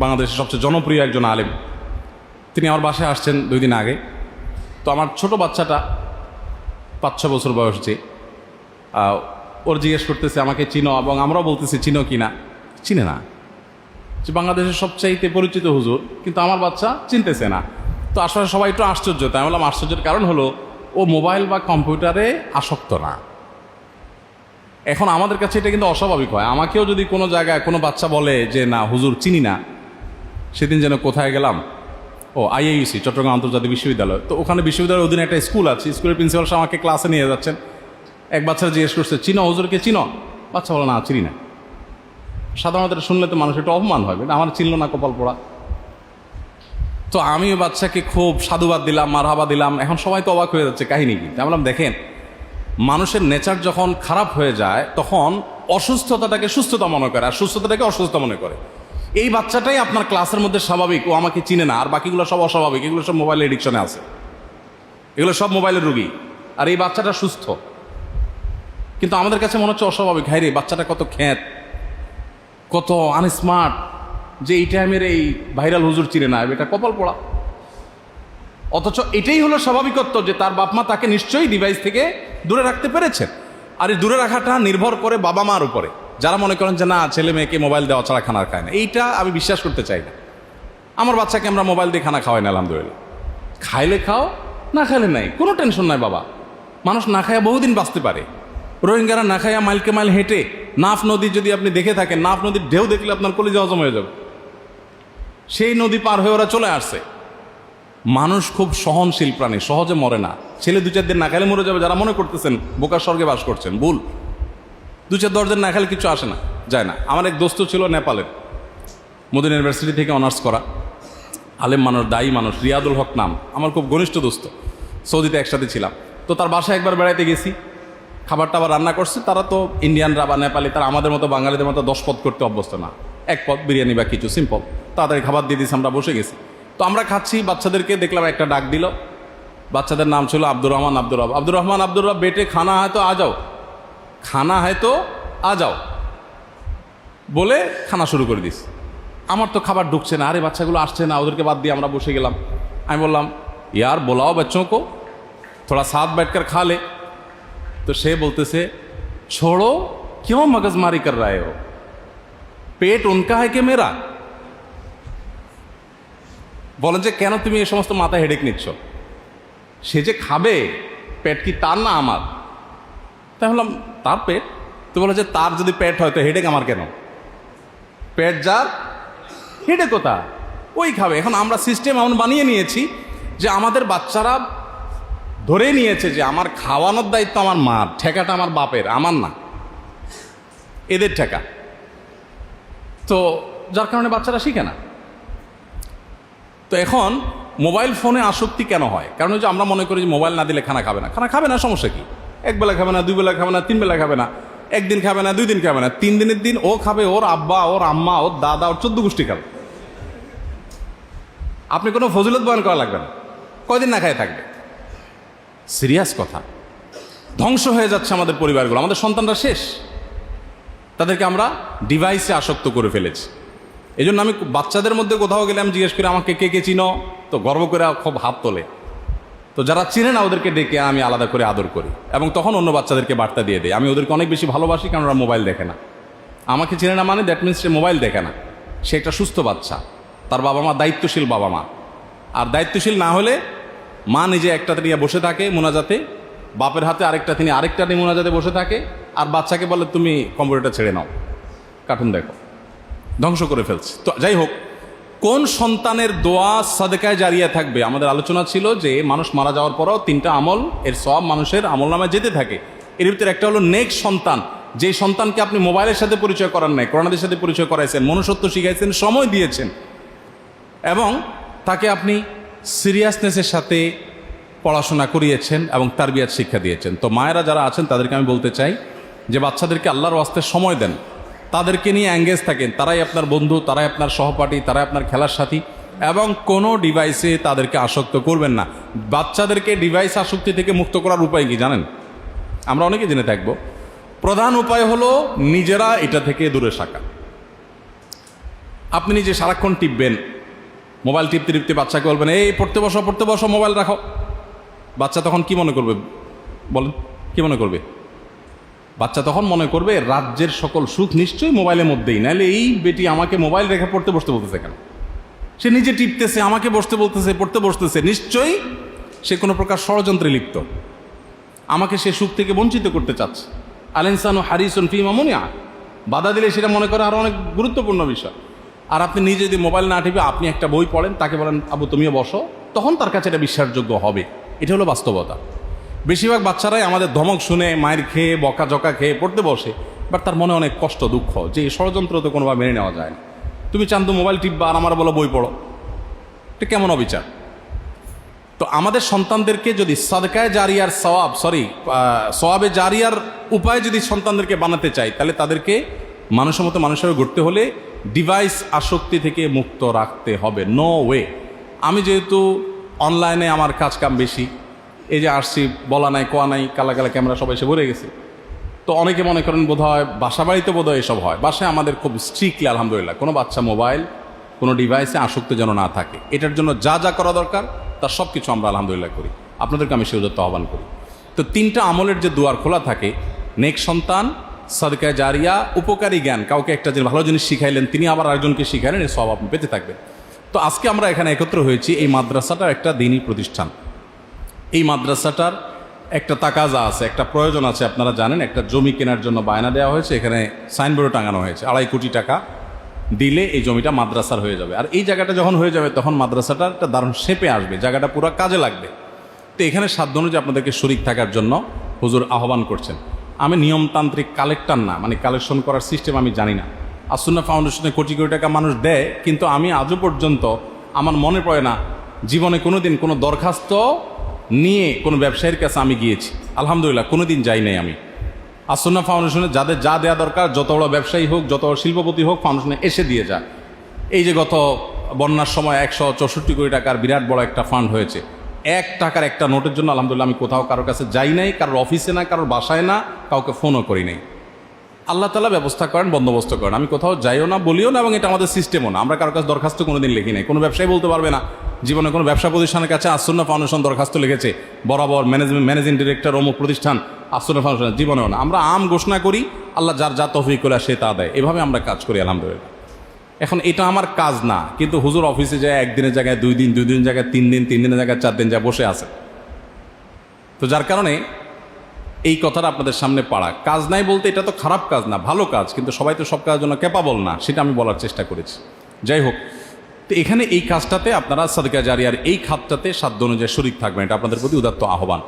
বাংলাদেশের সবচেয়ে জনপ্রিয় একজন আলেম। তিনি আমার বাসায় আসছেন দুই দিন আগে। তো আমার ছোট বাচ্চাটা পাঁচ ছ বছর বয়স। যে ওর জিজ্ঞেস করতেছে, আমাকে চিনো? এবং আমরাও বলতেছি, চিনো কি না? চিনে না। যে বাংলাদেশের সবচাইতে পরিচিত হুজুর, কিন্তু আমার বাচ্চা চিনতেছে না। তো আসলে সবাই একটু আশ্চর্য। তাই বললাম, আশ্চর্যের কারণ হলো, ও মোবাইল বা কম্পিউটারে আসক্ত না। এখন আমাদের কাছে এটা কিন্তু অস্বাভাবিক হয়। আমাকেও যদি কোনো জায়গায় কোনো বাচ্চা বলে যে, না, হুজুর চিনি না সেদিন যেন কোথায় গেলাম? ও আইআইসি চট্টগ্রাম আন্তর্জাতিক বিশ্ববিদ্যালয়। তো ওখানে বিশ্ববিদ্যালয়ের অধীনে একটা স্কুল আছে, স্কুলের প্রিন্সিপাল সাহেব আমাকে ক্লাসে নিয়ে যাচ্ছেন। এক বাচ্চারা জিজ্ঞেস করছে, চিনো হুজুরকে, চিনো? বাচ্চা বলো, না, চিনি না। সাধারণত শুনলে তো মানুষ একটু অপমান হবে আমার চিনল না কপাল পোড়া। তো আমি বাচ্চাকে খুব সাধুবাদ দিলাম, মারহাবা দিলাম। এখন সবাই তো অবাক হয়ে যাচ্ছে কাহিনী কি? আমি বললাম, দেখেন, মানুষের নেচার যখন খারাপ হয়ে যায়, তখন অসুস্থতাটাকে সুস্থতা মনে করে, আর সুস্থতাটাকে অসুস্থতা মনে করে। এই বাচ্চাটাই আপনার ক্লাসের মধ্যে স্বাভাবিক, ও আমাকে চিনে না, আর বাকিগুলো সব অস্বাভাবিক, এগুলো সব মোবাইল এডিকশনে আছে। এগুলো সব মোবাইলের রুগী। আর এই বাচ্চাটা সুস্থ। কিন্তু আমাদের কাছে মনে হচ্ছে অস্বাভাবিক। হাই রে, বাচ্চাটা কত খ্যাত, কত আনস্মার্ট যে এই টাইমের এই ভাইরাল হুজুর চিনে না, এটা কপাল পড়া। অথচ এটাই হলো স্বাভাবিকত্ব যে তার বাপ মা তাকে নিশ্চয়ই ডিভাইস থেকে দূরে রাখতে পেরেছেন। আর এই দূরে রাখাটা নির্ভর করে বাবা মার উপরে। যারা মনে করেন যে না, ছেলে মেয়েকে মোবাইল দেওয়া ছাড়া খানা খায় না। এইটা আমি বিশ্বাস করতে চাই না। আমার বাচ্চাকে আমরা মোবাইল দিয়ে খানা খাওয়াই না, আলহামদুলিল্লাহ। খাইলে খাও, না খাইলে নাই। কোনো টেনশন নাই বাবা। মানুষ না খায়া বহুদিন বাঁচতে পারে। রোহিঙ্গারা না খায়া মাইলকে মাইল হেঁটে নাফ নদী যদি আপনি দেখে থাকেন, নাফ নদীর ঢেউ দেখলে আপনার কলিজা হজম হয়ে যাবে। সেই নদী পার হয়ে ওরা চলে আসছে। মানুষ খুব সহনশীল প্রাণী, সহজে মরে না। ছেলে দু চার দিন না খাইলে মরে যাবে, যারা মনে করতেছেন, বোকার স্বর্গে বাস করছেন, ভুল। দু চার দশ দিন না খাইলে কিছু আসে না, যায় না। আমার এক দোস্ত ছিল নেপালের, মোদিন ইউনিভার্সিটি থেকে অনার্স করা। আলেম মানুষ, দায়ী মানুষ, রিয়াদুল হক নাম। আমার খুব ঘনিষ্ঠ দোস্ত, সৌদিতে একসাথে ছিলাম। তো তার বাসায় একবার বেড়াইতে গেছি। খাবার টাবার রান্না করছে, তারা তো ইন্ডিয়ানরা বা নেপালি, তারা আমাদের মতো বাঙালিদের মতো দশ পদ করতে অভ্যস্ত না। এক পদ বিরিয়ানি বা কিছু সিম্পল তাড়াতাড়ি খাবার দিয়ে দিয়েছি, আমরা বসে গেছি। তো আমরা খাচ্ছি, বাচ্চাদেরকে দেখলাম একটা ডাক দিল। বাচ্চাদের নাম ছিল আব্দুর রহমান আব্দুর রব। আব্দুর রহমান আব্দুর রব, বেটে খানা হয়তো আ যাও। খানা হয় তো আ যাও বলে খানা শুরু করে দিস আমার তো খাবার ঢুকছে না আরে বাচ্চাগুলো আসছে না ওদেরকে বাদ দিয়ে আমরা বসে গেলাম আমি বললাম ইয়ার बोलाओ बच्चों को थोड़ा साथ बैठकर खा ले तो সে বলতেছে छोड़ो क्यों मगजमारी कर रहे हो পেট উনকা হয় কে মেরা বলেন যে কেন তুমি এই সমস্ত মাথায় হেডেক নিচ্ছ সে যে খাবে পেট কি তার না আমার তাই বললাম তার পেট। তো বলে যে, তার যদি পেট হয়, তো হেডেক আমার কেন? পেট যার হেডে কোথা ওই খাবে। এখন আমরা সিস্টেম এমন বানিয়ে নিয়েছি যে, আমাদের বাচ্চারা ধরে নিয়েছে যে, আমার খাওয়ানোর দায়িত্ব আমার মার, ঠেকাটা আমার বাপের, আমার না। এদের ঠেকা। তো যার কারণে বাচ্চারা শিখে না। তো এখন মোবাইল ফোনে আসক্তি কেন হয়? কারণ যে আমরা মনে করি যে, মোবাইল না দিলে খানা খাবে না। খানা খাবে না, সমস্যা কি? এক বেলা খাবে না দুই বেলা খাবে না তিন বেলা খাবে না। একদিন খাবে না দুই দিন খাবে না। তিন দিনের দিন ও খাবে, ওর আব্বা, ওর আম্মা, ওর দাদা, ওর চোদ্দ গোষ্ঠী খাবে। আপনি কোনো ফজিলত বয়ান করা লাগবে না। কয়দিন না খায় থাকবে। সিরিয়াস কথা। ধ্বংস হয়ে যাচ্ছে আমাদের পরিবারগুলো। আমাদের সন্তানরা শেষ। তাদেরকে আমরা ডিভাইসে আসক্ত করে ফেলেছি। এই আমি বাচ্চাদের মধ্যে কোথাও গেলে আমি জিজ্ঞেস করি, আমাকে কে কে চিনো? তো গর্ব করে খুব হাত তোলে। তো যারা চিনে না ওদেরকে ডেকে আমি আলাদা করে আদর করি। এবং তখন অন্য বাচ্চাদেরকে বার্তা দিয়ে দেয় আমি ওদেরকে অনেক বেশি ভালোবাসি কারণ ওরা মোবাইল দেখে না। আমাকে চিনে না মানে দ্যাট মিনস সে মোবাইল দেখে না। সে একটা সুস্থ বাচ্চা। তার বাবা মা দায়িত্বশীল বাবা মা। আর দায়িত্বশীল না হলে মা নিজে একটাতে নিয়ে বসে থাকে মোনাজাতে, বাপের হাতে আরেকটা, তিনি আরেকটা নিয়ে মোনাজাতে বসে থাকে, আর বাচ্চাকে বলে, তুমি কম্পিউটারটা ছেড়ে নাও। কার্টুন দেখো। ধ্বংস করে ফেলছে। তো যাই হোক কোন সন্তানের দোয়া সাদেকায় জারিয়া থাকবে? আমাদের আলোচনা ছিল যে মানুষ মারা যাওয়ার পরও তিনটা আমল, এর সব মানুষের আমল নামে যেতে থাকে। এর ভিতরে একটা হলো নেক্সট সন্তান। যে সন্তানকে আপনি মোবাইলের সাথে পরিচয় করার নাই করোনাদের সাথে পরিচয় করাইছেন, মনুষ্যত্ব শিখাইছেন, সময় দিয়েছেন। এবং তাকে আপনি সিরিয়াসনেসের সাথে পড়াশোনা করিয়েছেন এবং তার তারবিয়াত শিক্ষা দিয়েছেন। তো মায়েরা যারা আছেন, তাদেরকে আমি বলতে চাই যে বাচ্চাদেরকে আল্লাহর ওয়াস্তে সময় দেন। তাদেরকে নিয়ে অ্যাঙ্গেজ থাকেন। তারাই আপনার বন্ধু, তারাই আপনার সহপাঠী, তারাই আপনার খেলার সাথী এবং কোনো ডিভাইসে তাদেরকে আসক্ত করবেন না। বাচ্চাদেরকে ডিভাইস আসক্তি থেকে মুক্ত করার উপায় কি জানেন? আমরা অনেকে জেনে থাকব। প্রধান উপায় হলো নিজেরা এটা থেকে দূরে থাকা। আপনি নিজে সারাক্ষণ টিপবেন, মোবাইল টিপতে টিপতে বাচ্চাকে বলবেন এই, পড়তে বসো পড়তে বসো, মোবাইল রাখো। বাচ্চা তখন কি মনে করবে? বলেন, কি মনে করবে? বাচ্চা তখন মনে করবে, রাজ্যের সকল সুখ নিশ্চয়ই মোবাইলের মধ্যেই। নাহলে এই বেটি আমাকে মোবাইল রেখে পড়তে বসতে বলতেছে কেন? সে নিজে টিপতেছে, আমাকে বসতে বলতেছে, পড়তে বসতেছে। নিশ্চয়ই সে কোনো প্রকার ষড়যন্ত্রে লিপ্ত। আমাকে সে সুখ থেকে বঞ্চিত করতে চাচ্ছে। আলেনসান ও হারিসন ফি মামুনিয়া বাধা দিলে সেটা মনে করে আরও অনেক গুরুত্বপূর্ণ বিষয়। আর আপনি নিজে যদি মোবাইল না টিপে আপনি একটা বই পড়েন, তাকে বলেন, আবু, তুমিও বসো। তখন তার কাছে এটা বিশ্বাসযোগ্য হবে। এটা হলো বাস্তবতা। বেশিরভাগ বাচ্চারাই আমাদের ধমক শুনে মায়ের খেয়ে বকা জকা খেয়ে পড়তে বসে বাট তার মনে অনেক কষ্ট, দুঃখ, যে এই ষড়যন্ত্র তো কোনোভাবে মেনে নেওয়া যায় না। তুমি চান তো মোবাইল টিপবা আর আমার বলো বই পড়ো। এটা কেমন অবিচার? তো আমাদের সন্তানদেরকে যদি সাদকায় জারিয়ার সওয়াব সরি সওয়াবে জারিয়ার উপায় যদি সন্তানদেরকে বানাতে চাই, তাহলে তাদেরকে মানুষের মতো মানুষের গড়তে হলে ডিভাইস আসক্তি থেকে মুক্ত রাখতে হবে। নো ওয়ে আমি যেহেতু অনলাইনে আমার কাজ কাম বেশি এই যে আসছি বলা নাই, কোয়া নাই, কালা কালা ক্যামেরা, সবাই এসে ভরে গেছে। তো অনেকে মনে করেন বোধ হয় বাসা বাড়িতে বোধ হয় এসব হয়। বাসায় আমাদের খুব স্ট্রিক্টলি আলহামদুলিল্লাহ, কোনো বাচ্চা মোবাইল কোনো ডিভাইসে আসক্ত যেন না থাকে। এটার জন্য যা যা করা দরকার তার সব কিছু আমরা আলহামদুলিল্লাহ করি। আপনাদেরকে আমি সেজত্ব আহ্বান করি। তো তিনটা আমলের যে দুয়ার খোলা থাকে, নেক সন্তান, সদকায় জারিয়া, উপকারী জ্ঞান, কাউকে একটা যে ভালো জিনিস শিখাইলেন, তিনি আবার আরেকজনকে শিখাইলেন, এর সব আপনি পেতে থাকবেন। তো আজকে আমরা এখানে একত্র হয়েছি এই মাদ্রাসাটার একটা দিনই প্রতিষ্ঠান। এই মাদ্রাসাটার একটা তাকাজা আছে, একটা প্রয়োজন আছে, আপনারা জানেন, একটা জমি কেনার জন্য বায়না দেওয়া হয়েছে, এখানে সাইনবোর্ডও টাঙানো হয়েছে, আড়াই কোটি টাকা দিলে এই জমিটা মাদ্রাসার হয়ে যাবে। আর এই জায়গাটা যখন হয়ে যাবে, তখন মাদ্রাসাটা একটা দারুণ শেপে আসবে, জায়গাটা পুরো কাজে লাগবে। তো এখানে সাধ্য অনুযায়ী আপনাদেরকে শরিক থাকার জন্য হুজুর আহ্বান করছেন। আমি নিয়মতান্ত্রিক কালেক্টর না মানে কালেকশন করার সিস্টেম আমি জানি না। আসুন্না ফাউন্ডেশনে কোটি কোটি টাকা মানুষ দেয়, কিন্তু আমি আজও পর্যন্ত আমার মনে পড়ে না, জীবনে কোনোদিন কোনো দরখাস্ত নিয়ে কোনো ব্যবসায়ীর কাছে আমি গিয়েছি। আলহামদুলিল্লাহ কোনো দিন যাই নাই আমি। আসন্না ফাউন্ডেশনে যাদের যা দেওয়া দরকার, যত বড় ব্যবসায়ী হোক, যত বড় শিল্পপতি হোক, ফাউন্ডেশনে এসে দিয়ে যা এই যে গত বন্যার সময় একশো চৌষট্টি কোটি টাকার বিরাট বড় একটা ফান্ড হয়েছে। এক টাকার একটা নোটের জন্য আলহামদুলিল্লাহ আমি কোথাও কারোর কাছে যাই নাই, কারোর অফিসে না কারোর বাসায় না, কাউকে ফোনও করি নাই। আল্লাহ তালা ব্যবস্থা করেন, বন্দোবস্ত করেন। আমি কোথাও যাইও না, বলিও না এবং এটা আমাদের সিস্টেমও না। আমরা কারোর কাছে দরখাস্ত কোনোদিন লিখি নাই। কোনো ব্যবসায়ী বলতে পারবে না, জীবনে কোনো ব্যবসা প্রতিষ্ঠানের কাছে আসন্ন ফাউন্ডেশন দরখাস্ত লিখেছে। বরাবর ম্যানেজমেন্ট ম্যানেজিং ডিরেক্টর অমুক প্রতিষ্ঠান আসন্ন ফাউন্ডেশন জীবনেও না। আমরা আম ঘোষণা করি, আল্লাহ যার যা তফিক করে সে তা দেয়। এভাবে আমরা কাজ করি, আলহামদুলিল্লাহ। এখন এটা আমার কাজ না, কিন্তু হুজুর অফিসে যায়, একদিনের জায়গায় দুই দিন, দুই দিনের জায়গায় তিন দিন, তিন দিনের জায়গায় চার দিন যা বসে আছে। তো যার কারণে এই কথাটা আপনাদের সামনে পাড়া। কাজ নাই বলতে এটা তো খারাপ কাজ না, ভালো কাজ, কিন্তু সবাই তো সব কাজের জন্য ক্যাপাবল না, সেটা আমি বলার চেষ্টা করেছি। যাই হোক, তো এখানে এই কাজটাতে আপনারা সাদকা জারিয়ার এই খাতটাতে সাধ্য অনুযায়ী শরিক থাকবেন, এটা আপনাদের প্রতি উদাত্ত আহ্বান।